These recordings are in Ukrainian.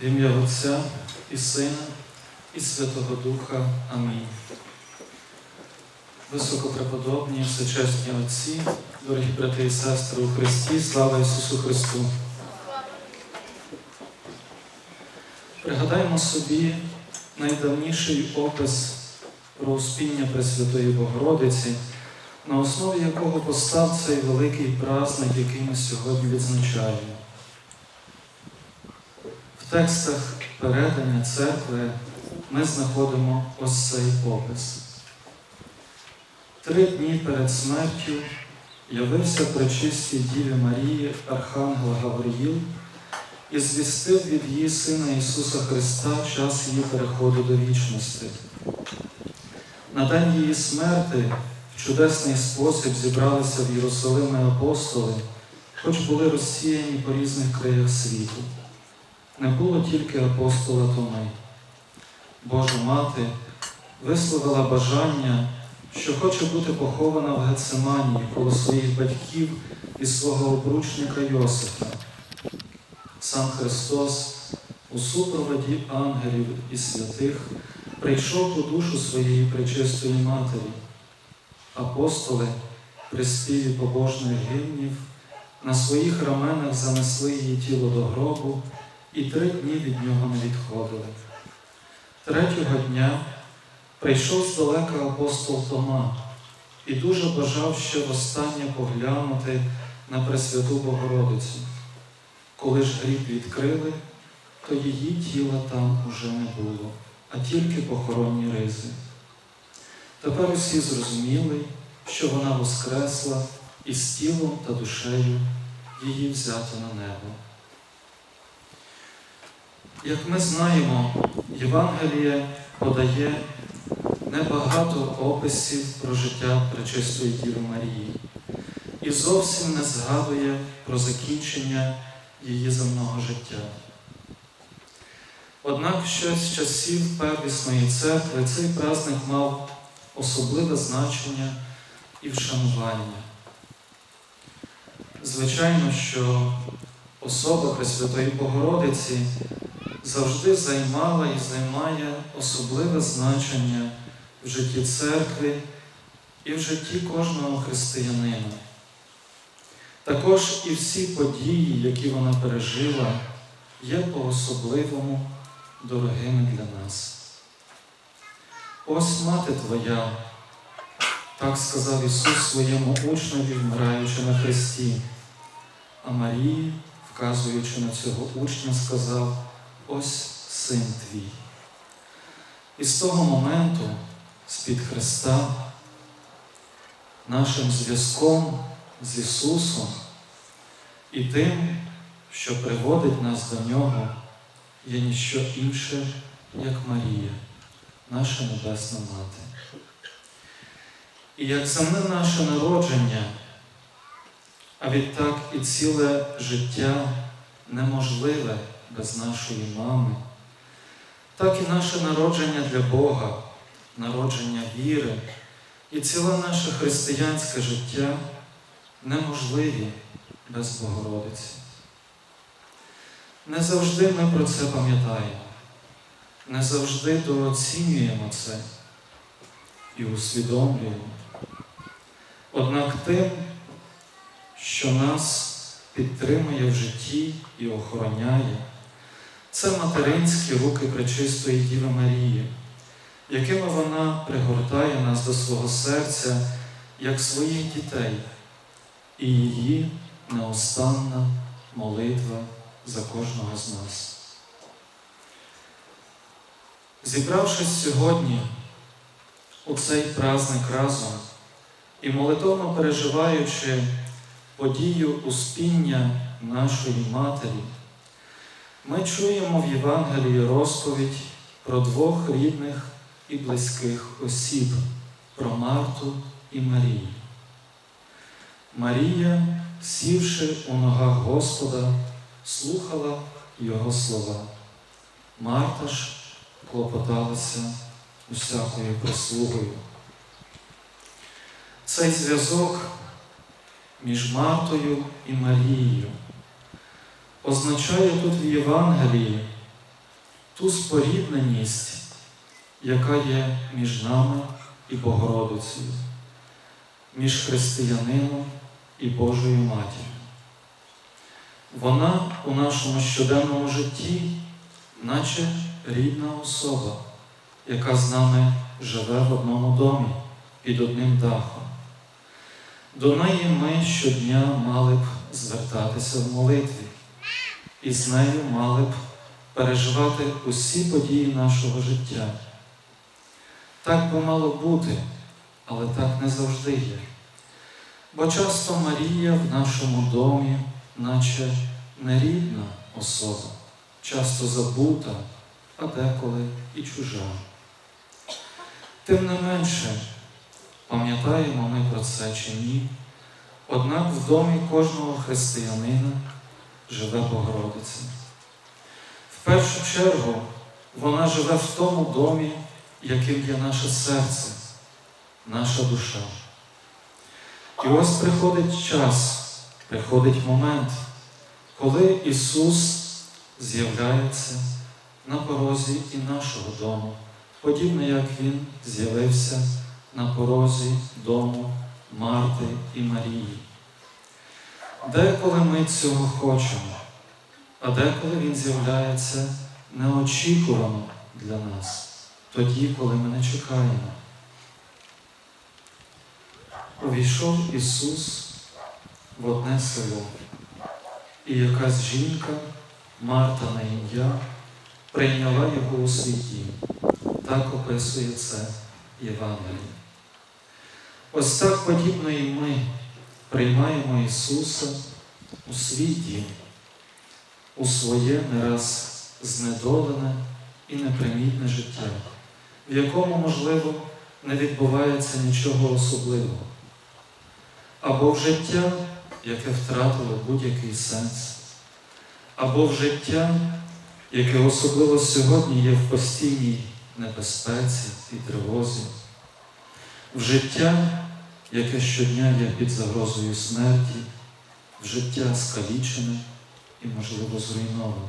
В ім'я Отця і Сина, і Святого Духа. Амінь. Високопреподобні, всечесні Отці, дорогі брати і сестри у Христі, слава Ісусу Христу! Пригадаймо собі найдавніший опис про успіння Пресвятої Богородиці, на основі якого постав цей великий праздник, який ми сьогодні відзначаємо. Текстах передання церкви ми знаходимо ось цей опис. Три дні перед смертю явився пречистій Діві Марії Архангел Гавриїл і звістив від її Сина Ісуса Христа час її переходу до вічності. На день її смерти в чудесний спосіб зібралися в Єрусалимі апостоли, хоч були розсіяні по різних краях світу. Не було тільки апостола Томи. Божа мати висловила бажання, що хоче бути похована в Гецеманії коло своїх батьків і свого обручника Йосифа. Сам Христос у супроводі ангелів і святих прийшов по душу своєї пречистої матері. Апостоли при співі побожних гімнів на своїх раменах занесли її тіло до гробу і три дні від нього не відходили. Третього дня прийшов здалека апостол Тома і дуже бажав ще востаннє поглянути на Пресвяту Богородицю. Коли ж гріб відкрили, то її тіла там уже не було, а тільки похоронні ризи. Тепер усі зрозуміли, що вона воскресла і з тілом та душею її взято на небо. Як ми знаємо, Євангеліє подає небагато описів про життя Пречистої Діви Марії і зовсім не згадує про закінчення її земного життя. Однак ще з часів первісної церкви цей праздник мав особливе значення і вшанування. Звичайно, що особа Пресвятої Богородиці завжди займала і займає особливе значення в житті церкви і в житті кожного християнина. Також і всі події, які вона пережила, є по-особливому дорогими для нас. Ось мати Твоя, так сказав Ісус своєму учневі, вмираючи на Христі, а Марії, вказуючи на цього учня, сказав, ось син твій. І з того моменту, з-під Христа, нашим зв'язком з Ісусом і тим, що приводить нас до Нього, є ніщо інше, як Марія, наша Небесна Мати. І як саме наше народження, а відтак і ціле життя неможливе без нашої мами, так і наше народження для Бога, народження віри і ціле наше християнське життя неможливі без Богородиці. Не завжди ми про це пам'ятаємо, не завжди дооцінюємо це і усвідомлюємо. Однак тим, що нас підтримує в житті і охороняє, це материнські руки Пречистої Діви Марії, якими вона пригортає нас до свого серця як своїх дітей і її неостанна молитва за кожного з нас. Зібравшись сьогодні у цей праздник разом і молитовно переживаючи подію успіння нашої Матері, ми чуємо в Євангелії розповідь про двох рідних і близьких осіб, про Марту і Марію. Марія, сівши у ногах Господа, слухала Його слова. Марта ж клопоталася усякою прислугою. Цей зв'язок між Мартою і Марією означає тут в Євангелії ту спорідненість, яка є між нами і Богородицею, між християнином і Божою матір'ю. Вона у нашому щоденному житті, наче рідна особа, яка з нами живе в одному домі під одним дахом. До неї ми щодня мали б звертатися в молитві, і з нею мали б переживати усі події нашого життя. Так би мало бути, але так не завжди є. Бо часто Марія в нашому домі, наче нерідна особа, часто забута, а деколи і чужа. Тим не менше, пам'ятаємо ми про це чи ні, однак в домі кожного християнина живе Богородиця. В першу чергу вона живе в тому домі, яким є наше серце, наша душа. І ось приходить час, приходить момент, коли Ісус з'являється на порозі і нашого дому, подібно як Він з'явився на порозі дому Марти і Марії. Деколи ми цього хочемо, а деколи Він з'являється неочікувано для нас, тоді, коли ми не чекаємо. Увійшов Ісус в одне село, і якась жінка, Марта на ім'я, прийняла його у свій дім. Так описує це Євангеліє. Ось так подібно і ми приймаємо Ісуса у свій дім, у своє не раз знедолене і непримітне життя, в якому, можливо, не відбувається нічого особливого або в життя, яке втратило будь-який сенс, або в життя, яке особливо сьогодні є в постійній небезпеці і тривозі, в життя, яке щодня є під загрозою смерті, в життя скалічене і, можливо, зруйноване.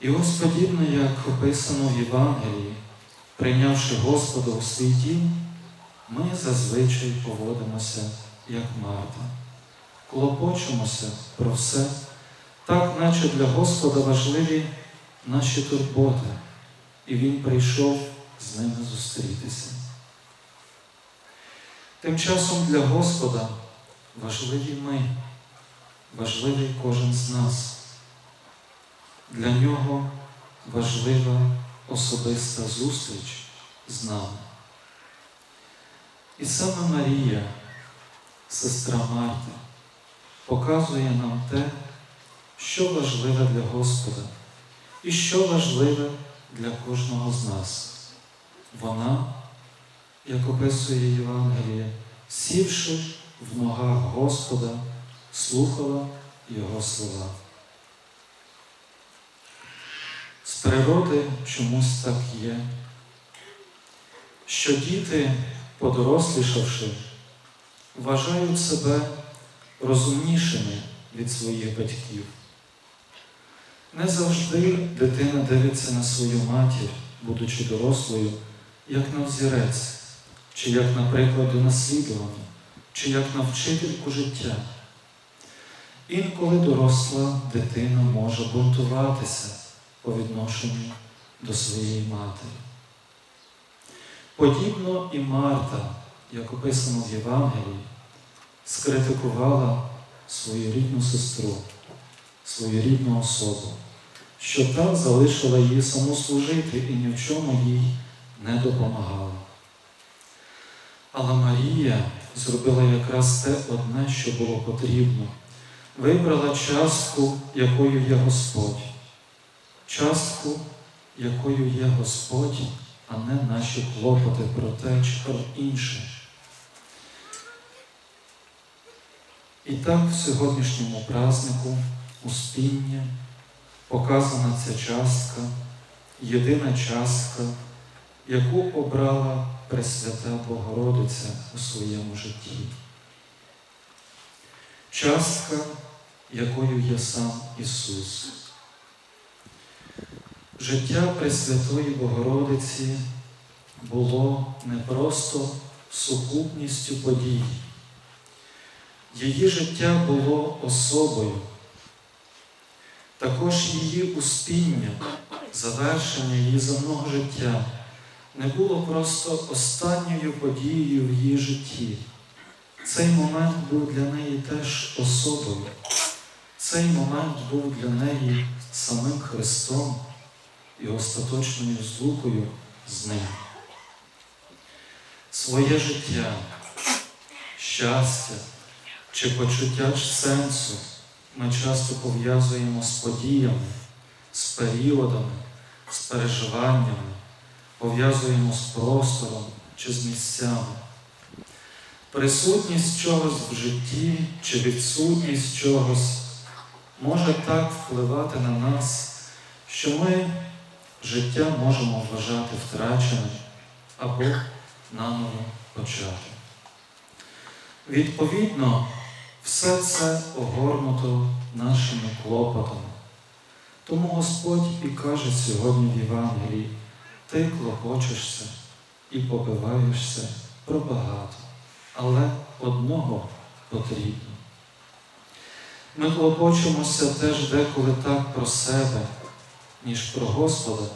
І ось подібно, як описано в Євангелії, прийнявши Господа у свій дім, ми зазвичай поводимося, як Марта, клопочемося про все, так, наче для Господа важливі наші турботи, і Він прийшов з ними зустрітися. Тим часом для Господа важливі ми, важливий кожен з нас. Для нього важлива особиста зустріч з нами. І саме Марія, сестра Марти, показує нам те, що важливе для Господа і що важливе для кожного з нас. Вона, як описує Євангеліє, сівши в ногах Господа, слухала Його слова. З природи чомусь так є, що діти подорослішавши, вважають себе розумнішими від своїх батьків. Не завжди дитина дивиться на свою матір, будучи дорослою, як на взірець, чи як, наприклад, до наслідування, чи як на вчительку життя. Інколи доросла дитина може бунтуватися по відношенню до своєї матері. Подібно і Марта, як описано в Євангелії, скритикувала свою рідну сестру, свою рідну особу, що та залишила її саму служити і ні в чому їй не допомагала. Але Марія зробила якраз те одне, що було потрібно, вибрала частку, якою є Господь, частку, якою є Господь а не наші клопоти про те чи про інше. І так в сьогоднішньому празднику успіння показана ця частка, єдина частка, яку обрала Пресвята Богородиця у своєму житті. Частка, якою є сам Ісус. життя Пресвятої Богородиці було не просто сукупністю подій. Її життя було особою, також її успіння, завершення її земного життя не було просто останньою подією в її житті. Цей момент був для неї теж особою. Цей момент був для неї самим Христом і остаточною злукою з ним. Своє життя, щастя чи почуття ж сенсу ми часто пов'язуємо з подіями, з періодами, з переживаннями, пов'язуємо з простором чи з місцями. Присутність чогось в житті чи відсутність чогось може так впливати на нас, що ми життя можемо вважати втраченим або наново почати. Відповідно, все це огорнуто нашими клопотами. Тому Господь і каже сьогодні в Євангелії, ти клопочешся і побиваєшся про багато, але одного потрібно. Ми клопочемося теж деколи так про себе, ніж про Господа,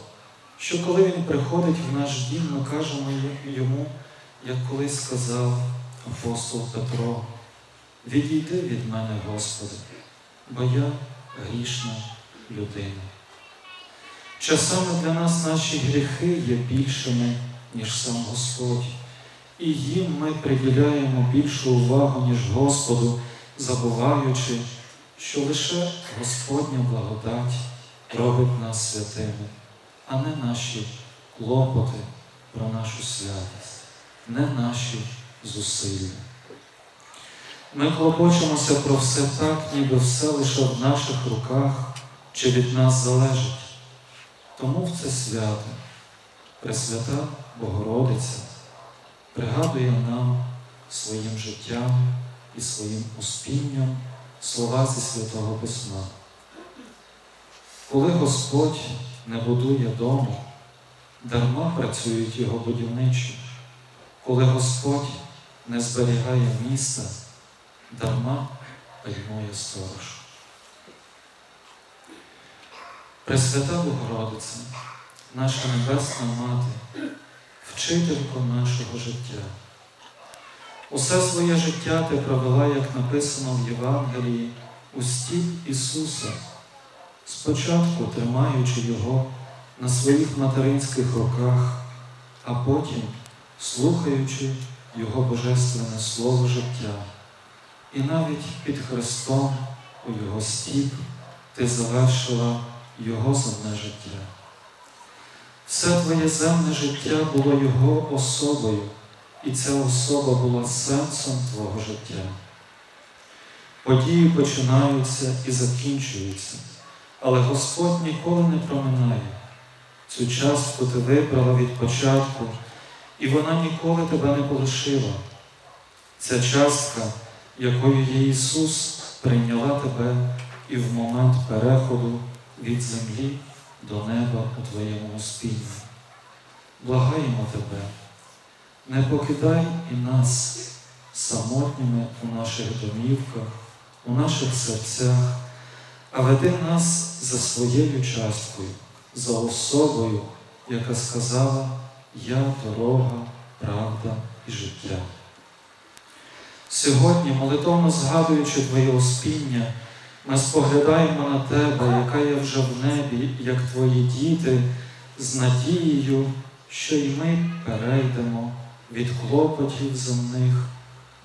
що коли Він приходить в наш дім, ми кажемо йому, як колись сказав апостол Петро, відійди від мене, Господи, бо я грішна людина. Часами для нас наші гріхи є більшими, ніж сам Господь, і їм ми приділяємо більшу увагу, ніж Господу, забуваючи, що лише Господня благодать робить нас святими, а не наші клопоти про нашу святість, не наші зусилля. Ми клопочемося про все так, ніби все лише в наших руках чи від нас залежить. Тому в це свято Пресвята Богородиця пригадує нам своїм життям і своїм успінням слова зі Святого Письма. Коли Господь не будує дому, дарма працюють його будівничі, коли Господь не зберігає міста, дарма пильнує сторож. Пресвята Богородиця, наша Небесна Мати, вчителько нашого життя. Усе своє життя ти провела, як написано в Євангелії, у стіль Ісуса, спочатку тримаючи Його на своїх материнських руках, а потім слухаючи Його Божественне Слово життя. І навіть під Христом у Його стіп ти завершила Його земне життя. Все твоє земне життя було Його особою, і ця особа була сенсом твого життя. Події починаються і закінчуються, але Господь ніколи не проминає. Цю частку ти вибрала від початку, і вона ніколи тебе не полишила. Ця частка, якою є Ісус, прийняла тебе і в момент переходу від землі до неба у Твоєму спільні. Благаємо Тебе, не покидай і нас самотніми у наших домівках, у наших серцях, а веди нас за своєю часткою, за особою, яка сказала Я дорога, правда і життя. Сьогодні, молитовно згадуючи Твоє успіння, ми споглядаємо на Тебе, яка є вже в небі, як Твої діти, з надією, що й ми перейдемо від клопотів земних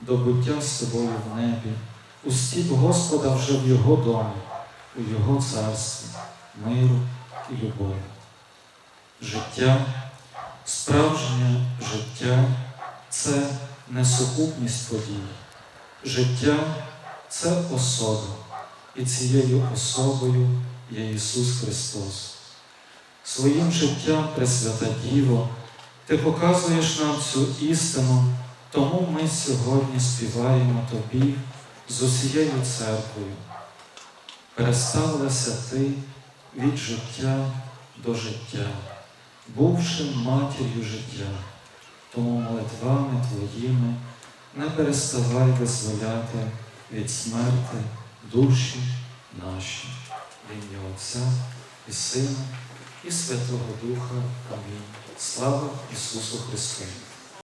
до буття з тобою в небі, у стіп Господа вже в Його домі, у Його царстві, миру і любові. Життя, справжнє життя це не сукупність подій. Життя це особа, і цією особою є Ісус Христос. Своїм життям, Пресвята Діво, Ти показуєш нам цю істину, тому ми сьогодні співаємо Тобі з усією церквою. Переставилася Ти від життя до життя, бувши матір'ю життя, тому молитвами Твоїми не переставай визволяти від смерти душі наші, в ім'я Отця і Сина, і Святого Духа. Амінь. Слава Ісусу Христу!